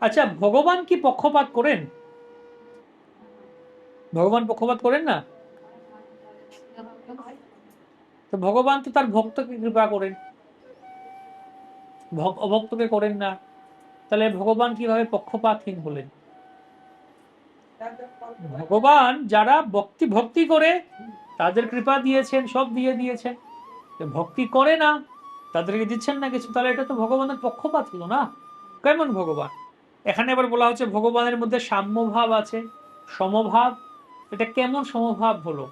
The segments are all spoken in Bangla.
আচ্ছা ভগবান কি পক্ষপাত করেন? ভগবান পক্ষপাত করেন না? তো ভগবান তো তার ভক্তকে কৃপা করেন। ভক- অভক্তকে করেন না। তাহলে ভগবান কীভাবে পক্ষপাতহীন হলেন? ভগবান যারা ভক্তি ভক্তি করে, তাদের কৃপা দিয়েছেন, সব দিয়ে দিয়েছেন। ভক্তি করে না, তাদেরকে দিচ্ছেন না কিছু, তাহলে এটা তো ভগবানের পক্ষপাত হলো না। কেমন ভগবান? এখানে আবার বলা হচ্ছে ভগবানের মধ্যে সাম্যভাব আছে। সমভাব এটা কেমন সমভাব হলো?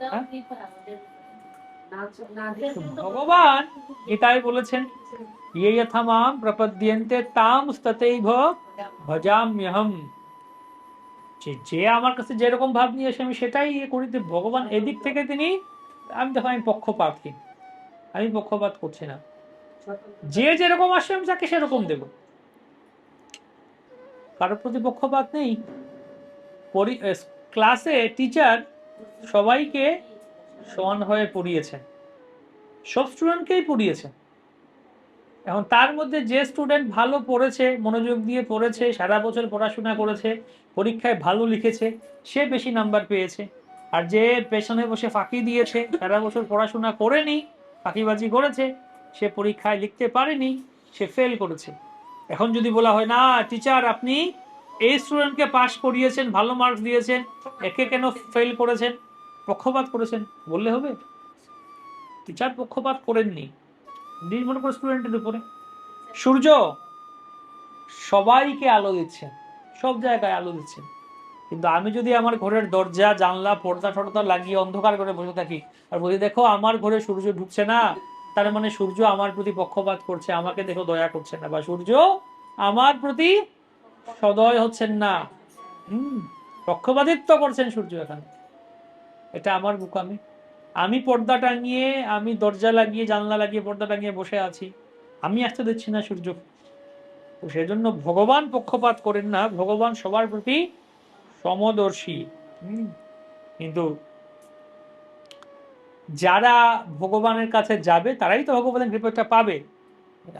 হ্যাঁ? ভগবান গীতায় বলেছেন ইয়ে যথা মাম প্রপদ্যন্তে তাম ততৈভ ভজাম্যহম। যে যে আমার কাছে যেরকম ভাব নিয়ে আসে আমি সেটাই ইয়ে করি ভগবান এদিক থেকে তিনি আমি দেখো আমি পক্ষপাতহীন। আমি পক্ষপাত করছি না। যে যেরকম আসে আমি তাকে সেরকম দেব। কারোর প্রতি পক্ষপাত নেই। ক্লাসে টিচার সবাইকে সমান হয়ে পড়িয়েছেন সব স্টুডেন্টকেই পড়িয়েছেন এখন তার মধ্যে যে স্টুডেন্ট ভালো পড়েছে, মনোযোগ দিয়ে পড়েছে, সারা বছর পড়াশোনা করেছে, পরীক্ষায় ভালো লিখেছে, সে বেশি নাম্বার পেয়েছে। আর যে পেছনে বসে ফাঁকি দিয়েছে, সারা বছর পড়াশোনা করেনি, ফাঁকিবাজি করেছে, সে পরীক্ষায় লিখতে পারেনি, সে ফেল করেছে। এখন যদি বলা হয়, না টিচার আপনি এই স্টুডেন্টকে পাশ করিয়েছেন, ভালো মার্কস দিয়েছেন, একে কেন ফেল করেছেন? পক্ষপাত করেছেন, বললে হবে। টিচার পক্ষপাত করেননি। নির্ভর করে স্টুডেন্টের উপরে। সূর্য, সবাইকে আলো দিচ্ছেন, সব জায়গায় আলো দিচ্ছেন। কিন্তু আমি যদি আমার ঘরের দরজা, জানলা পর্দা টর্দা লাগিয়ে অন্ধকার করে বসে থাকি, আর বলি, দেখো, আমার ঘরে সূর্য ঢুকছে না তার মানে সূর্য আমার প্রতি পক্ষপাত করছে, আমাকে দেখো দয়া করছে না, বা সূর্য আমার প্রতি সদয় হচ্ছেন না। হম, পক্ষপাতিত্ব করছেন সূর্য এখানে। এটা আমার বুকামি আমি পর্দা টাঙিয়ে, আমি দরজা লাগিয়ে, জানলা লাগিয়ে, পর্দা টাঙিয়ে বসে আছি। আমি আসতে দিচ্ছি না সূর্য। সেজন্য ভগবান পক্ষপাত করেন না, ভগবান সবার প্রতি সমদর্শী। কিন্তু যারা ভগবানের কাছে যাবে, তারাই তো ভগবানের কৃপাটা পাবে।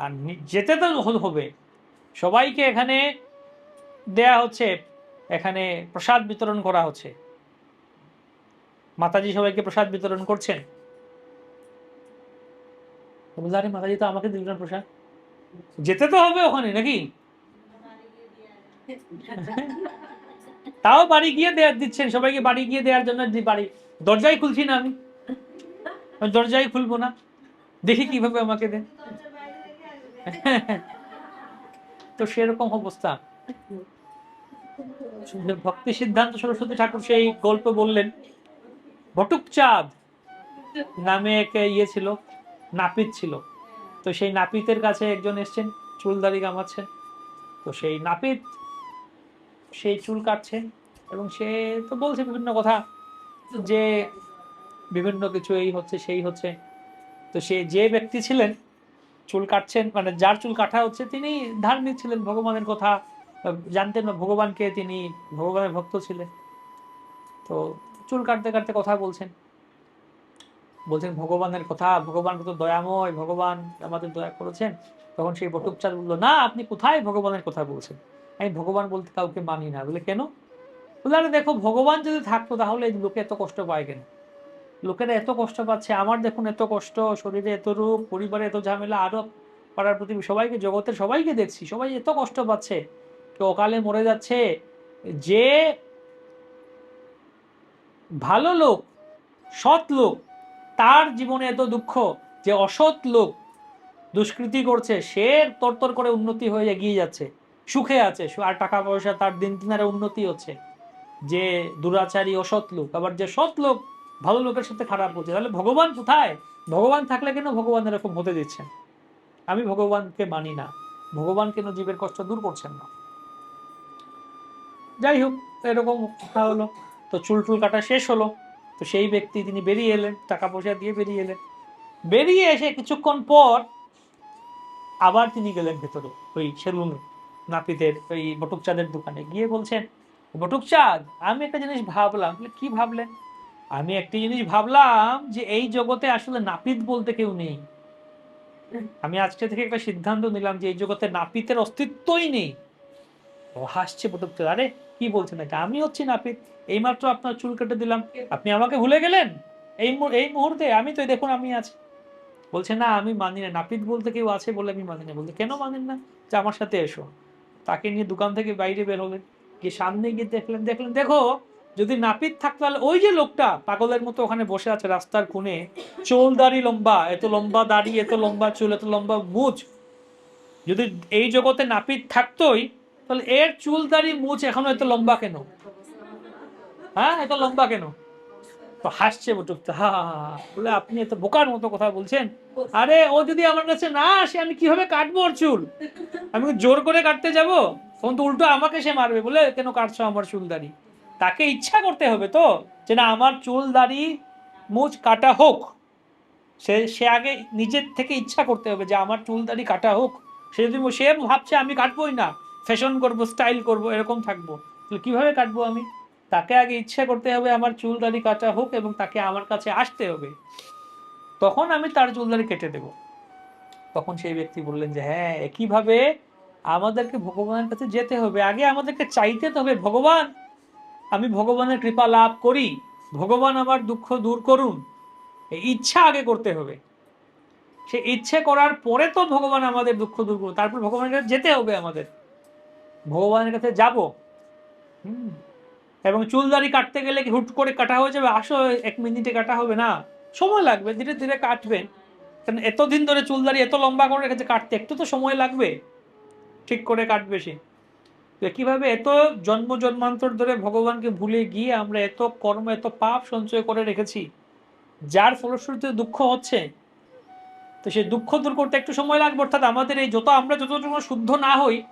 আর যেতে তো হবে। সবাইকে এখানে দেয়া হচ্ছে, এখানে প্রসাদ বিতরণ করা হচ্ছে। মাতাজি সবাইকে প্রসাদ বিতরণ করছেন। মাতাজি, তো আমাকে দিলেন প্রসাদ। যেতে তো হবে ওখানে, নাকি? তাও বাড়ি গিয়ে দেয়ার দিচ্ছেন। সবাইকে বাড়ি গিয়ে দেওয়ার জন্য বাড়ি, দরজাই খুলছি না আমি। আমি দরজাই খুলবো না। দেখি কীভাবে আমাকে দেন। তো সেরকম অবস্থা। ভক্তি সিদ্ধান্ত সরস্বতী ঠাকুর সেই গল্প বললেন বটুকচাঁদ নামে এক ইয়ে ছিল, নাপিত ছিল। তো সেই নাপিতের কাছে একজন এসছেন চুল দাড়ি কামাচ্ছেন তো সেই নাপিত সেই চুল কাটছে এবং সে তো বলছে বিভিন্ন কথা যে বিভিন্ন কিছু, এই হচ্ছে, সেই হচ্ছে। তো সে যে ব্যক্তি ছিলেন, চুল কাটছেন মানে যার চুল কাটা হচ্ছে, তিনি ধার্মিক ছিলেন, ভগবানের কথা জানতেন না ভগবানকে, তিনি ভগবানের ভক্ত ছিলেন। তো চুল কাটতে কাটতে কথা বলছেন। বলছেন, ভগবানের কথা, ভগবান কত দয়াময়, ভগবান আমাদের দয়া করেছেন। তখন সেই বটুকচাঁদ বলল, না, আপনি কোথায় ভগবানের কথা বলছেন? আমি ভগবান বলতে কাউকে মানি না। বলে, কেন? বলে আরে দেখো, ভগবান যদি থাকতো তাহলে লোকে এত কষ্ট পায় কেন? লোকেরা এত কষ্ট পাচ্ছে, আমার দেখুন এত কষ্ট, শরীরে এত রূপ পরিবারে এত ঝামেলা, আরও পাড়ার প্রতি সবাইকে, জগতের সবাইকে দেখছি, সবাই এত কষ্ট পাচ্ছে। কেউ অকালে মরে যাচ্ছে। যে ভালো লোক, সৎ লোক, তার জীবনে এত দুঃখ, যে অসৎ লোক দুষ্কৃতি করছে, সে তরতর করে উন্নতি হয়ে এগিয়ে যাচ্ছে। সুখে আছে আর টাকা পয়সা তার দিন আরও উন্নতি হচ্ছে। যে দুরাচারী, অসৎ লোক, আবার যে সৎ লোক ভালো লোকের সাথে খারাপ হচ্ছে তাহলে ভগবান কোথায়? ভগবান থাকলে কেন ভগবান এরকম হতে দিচ্ছেন? আমি ভগবানকে মানি না। ভগবান কেন জীবের কষ্ট দূর করছেন না? যাই হোক এরকম কথা হলো। তো চুল টুল কাটা শেষ হলো। তো সেই ব্যক্তি তিনি বেরিয়ে এলেন টাকা পয়সা দিয়ে বেরিয়ে এলেন। বেরিয়ে এসে কিছুক্ষণ পর আবার তিনি গেলেন ভেতরে ওই সেলুনে নাপিতের ওই বটুকচাঁদের দোকানে। গিয়ে বলছেন বটুকচাঁদ আমি একটা জিনিস ভাবলাম। বলে, কি ভাবলেন? আমি একটি জিনিস ভাবলাম যে এই জগতে আসলে নাপিত বলতে কেউ নেই। আমি আজকে থেকে একটা সিদ্ধান্ত নিলাম যে এই জগতে নাপিতের অস্তিত্বই নেই। ও হাসছে পটুকতে আরে, কি বলছেন এটা? আমি হচ্ছি নাপিত। এইমাত্র আপনার চুল কেটে দিলাম। আপনি আমাকে ভুলে গেলেন? এই এই মুহূর্তে আমি তো দেখুন আমি আছি। বলছে, না, আমি মানি না। নাপিত বলতে কেউ আছে বলে আমি মানি না। বলতে কেন মানেন না? যে আমার সাথে এসো। তাকে নিয়ে দোকান থেকে বাইরে বের হলেন। গিয়ে সামনে গিয়ে দেখলেন দেখলেন, দেখো যদি নাপিত থাকতো তাহলে ওই যে লোকটা পাগলের মতো ওখানে বসে আছে রাস্তার কোণে চুল দাড়ি লম্বা এত লম্বা দাড়ি এত লম্বা চুল এত লম্বা মুছ যদি এই জগতে নাপিত থাকতোই তাহলে এর চুল দাড়ি মুছ এখনও এত লম্বা কেন? হ্যাঁ এত লম্বা কেন? তো হাসছে বটুকতে হা হা, হা। বলে আপনি এত বোকার মতো কথা বলছেন। আরে ও যদি আমার কাছে না আসে আমি কীভাবে কাটবো ওর চুল? আমি জোর করে কাটতে যাব? তখন তো উল্টো আমাকে সে মারবে। বলে কেন কাটছো আমার চুল দাড়ি? তাকে ইচ্ছা করতে হবে তো যে না, আমার চুল, দাড়ি মুছ কাটা হোক। সে সে আগে নিজের থেকে ইচ্ছা করতে হবে যে আমার চুল, দাড়ি কাটা হোক। সে যদি, সে ভাবছে আমি কাটবোই না ফ্যাশন করব স্টাইল করব, এরকম থাকব। তাহলে কীভাবে কাটবো আমি? তাকে আগে ইচ্ছা করতে হবে আমার চুল, দাড়ি কাটা হোক এবং তাকে আমার কাছে আসতে হবে। তখন আমি তার চুল, দাড়ি কেটে দেব। তখন সেই ব্যক্তি বললেন যে হ্যাঁ একইভাবে আমাদেরকে ভগবানের কাছে যেতে হবে। আগে আমাদেরকে চাইতে তো হবে, ভগবান আমি ভগবানের কৃপা লাভ করি, ভগবান আমার দুঃখ দূর করুন। এই ইচ্ছা আগে করতে হবে। সে ইচ্ছে করার পরে তো ভগবান আমাদের দুঃখ দূর করুন। তারপর ভগবানের কাছে যেতে হবে আমাদের। ভগবানের কাছে যাব। হুম। এবং চুল দাড়ি কাটতে গেলে কি হুট করে কাটা হয়ে যাবে? আসো, এক মিনিটে কাটা হবে না। সময় লাগবে, ধীরে ধীরে কাটবেন কারণ এতদিন ধরে চুল দাড়ি এত লম্বা করে রেখেছে, কাটতে একটু তো সময় লাগবে। ঠিক করে কাটবে সে। কীভাবে এত জন্ম জন্মান্তর ধরে ভগবানকে ভুলে গিয়ে আমরা এত কর্ম, এত পাপ সঞ্চয় করে রেখেছি, যার ফলশ্রুতিতে দুঃখ হচ্ছে, তো সেই দুঃখ দূর করতে একটু সময় লাগবে, অর্থাৎ আমাদের এই যত, আমরা যতটুকু শুদ্ধ না হই,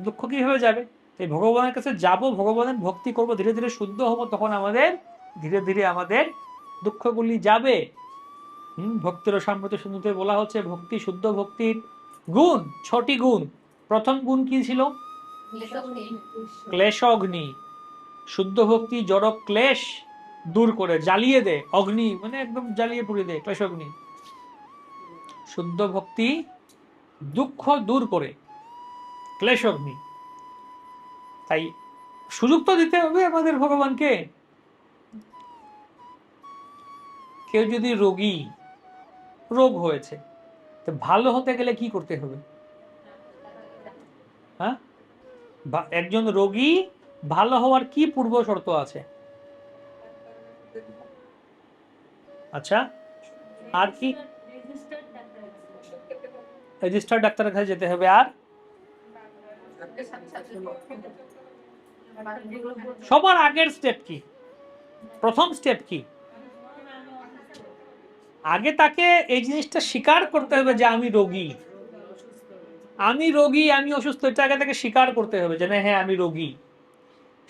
দুঃখ কীভাবে যাবে? এই ভগবানের কাছে যাব, ভগবানের ভক্তি করব, ধীরে ধীরে শুদ্ধ হব, তখন আমাদের, ধীরে ধীরে আমাদের দুঃখগুলি যাবে। হুম, ভক্তির সাম্যত শুনতে বলা হচ্ছে, ভক্তি, শুদ্ধ ভক্তির গুণ, ছটি গুণ। প্রথম গুণ কি ছিল? ক্লেশ অগ্নি শুদ্ধ ভক্তি জড় ক্লেশ দূর করে, জ্বালিয়ে দে। অগ্নি মানে একদম জ্বালিয়ে পুড়িয়ে দে ক্লেশ অগ্নি শুদ্ধ ভক্তি দুঃখ দূর করে ক্লেশ অগ্নি তাই সুযোগ তো দিতে হবে আমাদের ভগবানকে। কেউ যদি রোগী, রোগ হয়েছে, তো ভালো হতে গেলে কি করতে হবে? হ্যাঁ? একজন রোগী ভালো হওয়ার কি পূর্ব শর্ত আছে? আচ্ছা আর কি? রেজিস্টার ডাক্তারের কাছে যেতে হবে, আর? সবার আগের স্টেপ কি? প্রথম স্টেপ কি? আগে তাকে এই জিনিসটা স্বীকার করতে হবে যে আমি রোগী। আমি রোগী, আমি অসুস্থ, এটা আগে তাকে স্বীকার করতে হবে যে না হ্যাঁ আমি রোগী।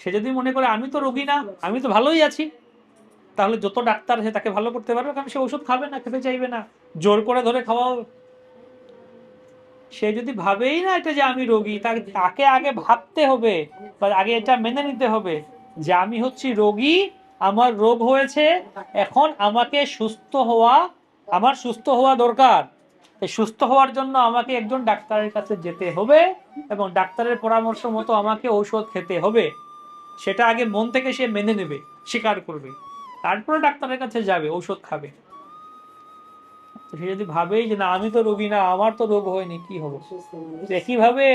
সে যদি মনে করে আমি তো রোগী না, আমি তো ভালোই আছি, তাহলে যত ডাক্তার আছে তাকে ভালো করতে পারবে, কারণ সে ওষুধ খাবে না, খেতে চাইবে না, জোর করে ধরে খাওয়াও। সে যদি ভাবেই না এটা যে আমি রোগী তাকে আগে ভাবতে হবে, বা আগে এটা মেনে নিতে হবে যে আমি হচ্ছি রোগী, আমার রোগ হয়েছে, এখন আমাকে সুস্থ হওয়া, আমার সুস্থ হওয়া দরকার। সুস্থ হওয়ার জন্য আমাকে একজন ডাক্তারের কাছে যেতে হবে এবং ডাক্তারের পরামর্শ মতো আমাকে ঔষধ খেতে হবে। সেটা আগে মন থেকে সে মেনে নেবে, স্বীকার করবে। তারপরে ডাক্তারের কাছে যাবে, ঔষধ খাবে। সে যদি ভাবেই যে না, আমি তো রোগী না, আমার তো রোগ হয়নি, কি হব? একইভাবে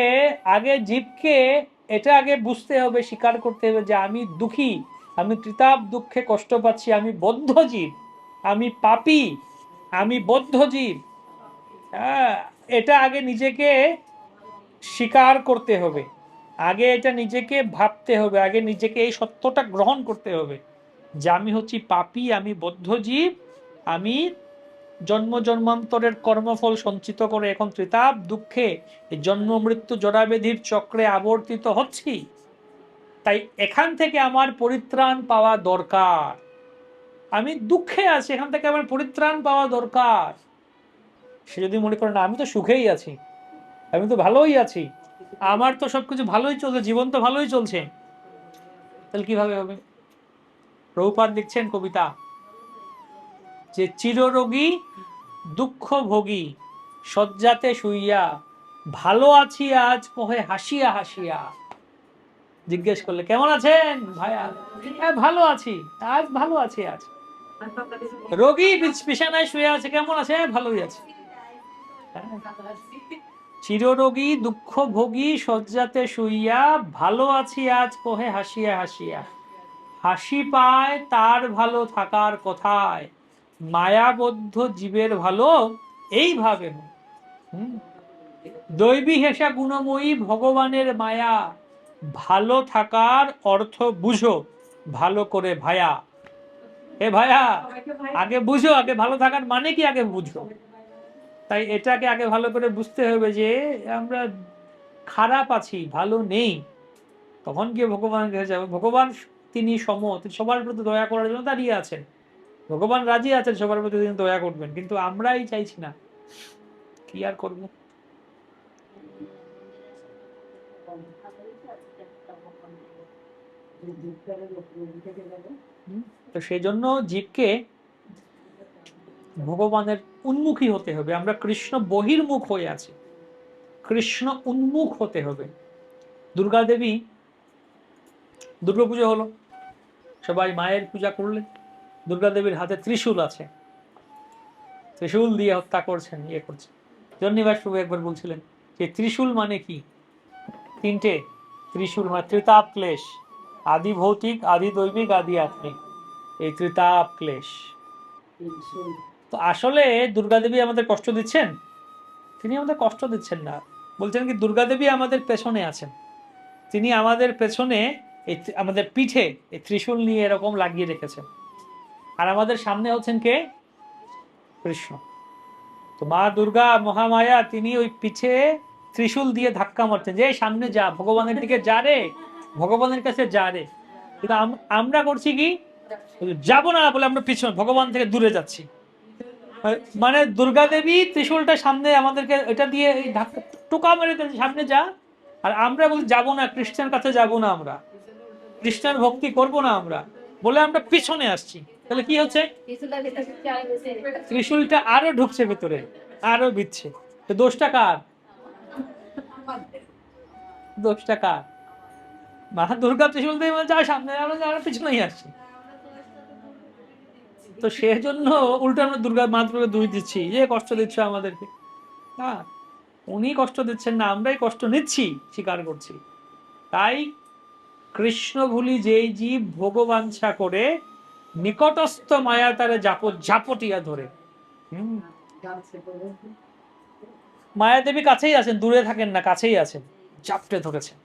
আগে জীবকে এটা আগে বুঝতে হবে, স্বীকার করতে হবে যে আমি দুঃখী, আমি ত্রিতাপ দুঃখে কষ্ট পাচ্ছি, আমি বদ্ধ জীব, আমি পাপি, আমি বদ্ধ জীব। এটা আগে নিজেকে স্বীকার করতে হবে। আগে এটা নিজেকে ভাবতে হবে। আগে নিজেকে এই সত্যটা গ্রহণ করতে হবে যে আমি হচ্ছি পাপী, আমি বদ্ধ জীব, আমি জন্ম জন্মান্তরের কর্মফল সঞ্চিত করে এখন ত্রিতাপ দুঃখে জন্ম মৃত্যু জরাবেধির চক্রে আবর্তিত হচ্ছি। তাই এখান থেকে আমার পরিত্রাণ পাওয়া দরকার। আমি দুঃখে আছি, এখান থেকে আমার পরিত্রাণ পাওয়া দরকার। সে যদি মনে করে না আমি তো সুখেই আছি আমি তো ভালোই আছি আমার তো সবকিছু ভালোই চলছে জীবন তো ভালোই চলছে তাহলে কীভাবে হবে? প্রভুপাত লিখছেন কবিতা যে চিররোগী দুঃখ ভোগী শয্যাতে শুইয়া ভালো আছি আজ কহে হাসিয়া হাসিয়া। জিজ্ঞেস করলে কেমন আছেন ভাইয়া? হ্যাঁ ভালো আছি আজ ভালো আছি আজ। রোগী বিছানায় শুয়ে আছে কেমন আছে? হ্যাঁ, ভালোই আছে। চিররোগী দুঃখ ভোগী শয্যাতে শুইয়া ভালো আছি আজ কহে হাসিয়া হাসিয়া। হাসি পায় তার ভালো থাকার কথায়। মায়াবদ্ধ জীবের ভালো এইভাবে। দৈবী হেসা গুণময়ী ভগবানের মায়া। ভালো থাকার অর্থ বুঝো ভালো করে ভায়া। এ ভায়া। আগে বুঝো আগে ভালো থাকার মানে কি আগে বুঝো। তাই এটাকে আগে ভালো করে বুঝতে হবে যে আমরা খারাপ আছি ভালো নেই। তখন গিয়ে ভগবান কাছে যাবে। ভগবান তিনি সম সবার প্রতি দয়া করার জন্য দাঁড়িয়ে আছেন। ভগবান রাজি আছেন সবার প্রতি তিনি দয়া করবেন কিন্তু আমরাই চাইছি না। কি আর করব? তো সেই জন্য জীবকে ভগবানের উন্মুখী হতে হবে। আমরা কৃষ্ণ বহির্মুখ হয়ে আছি। কৃষ্ণ উন্মুখ হতে হবে। দুর্গা দুর্গাপুজো হলো। সবাই মায়ের পূজা করলেন দুর্গা হাতে ত্রিশূল আছে। ত্রিশূল দিয়ে হত্যা করছেন ইয়ে করছেন। জন্নিবাস প্রভু একবার বলছিলেন যে ত্রিশূল মানে কি? তিনটে। ত্রিশূল মানে ত্রিতাপ ক্লেশ। আদি ভৌতিক, আদি দৈবিক, আদি আত্মিক। এই ত্রিতাপ ক্লেশ। তো আসলে দুর্গাদেবী আমাদের কষ্ট দিচ্ছেন? তিনি আমাদের কষ্ট দিচ্ছেন না। বলছেন কি দুর্গাদেবী আমাদের পেছনে আছেন। তিনি আমাদের পেছনে এই আমাদের পিঠে এই ত্রিশূল নিয়ে এরকম লাগিয়ে রেখেছেন। আর আমাদের সামনে হচ্ছেন কে? কৃষ্ণ। তো মা দুর্গা মহামায়া, তিনি ওই পিঠে ত্রিশূল দিয়ে ধাক্কা মারছেন যে সামনে যা, ভগবানের দিকে যা রে, ভগবানের কাছে যা রে। কিন্তু আমরা করছি কি? যাব না বলে আমরা পিছনে, ভগবান থেকে দূরে যাচ্ছি। মানে দুর্গা দেবী ত্রিশূলটা সামনে আমাদেরকে এটা দিয়ে এই টোকা মেরে সামনে যা। আর আমরা বলি যাব না খ্রিস্টান কাছে যাব না আমরা। খ্রিস্টান ভক্তি করব না আমরা। বলে আমরা পিছনে আসছি। তাহলে কি হচ্ছে? ত্রিশূলটা আরও ঢুকছে ভেতরে আরও বিচ্ছে। দোষটা কার? দোষটা কার? মা দুর্গা ত্রিশূল দিয়ে বলে, যা সামনে আমরা পিছনেই আসছি। তো সেজন্য উল্টো আমরা দুর্গা মা দুর্গা দুই দিচ্ছি। যে কষ্ট দিচ্ছ আমাদেরকে। না, উনি কষ্ট দিচ্ছেন না, আমরাই কষ্ট নিচ্ছি, স্বীকার করছি। তাই কৃষ্ণ ভুলি যেই জীব ভোগবাঞ্ছা করে নিকটস্থ মায়া তারে জাপ ঝাপটিয়া ধরে। হুম? মায়াদেবী কাছেই আছেন, দূরে থাকেন না, কাছেই আছেন। চাপটে ধরেছেন।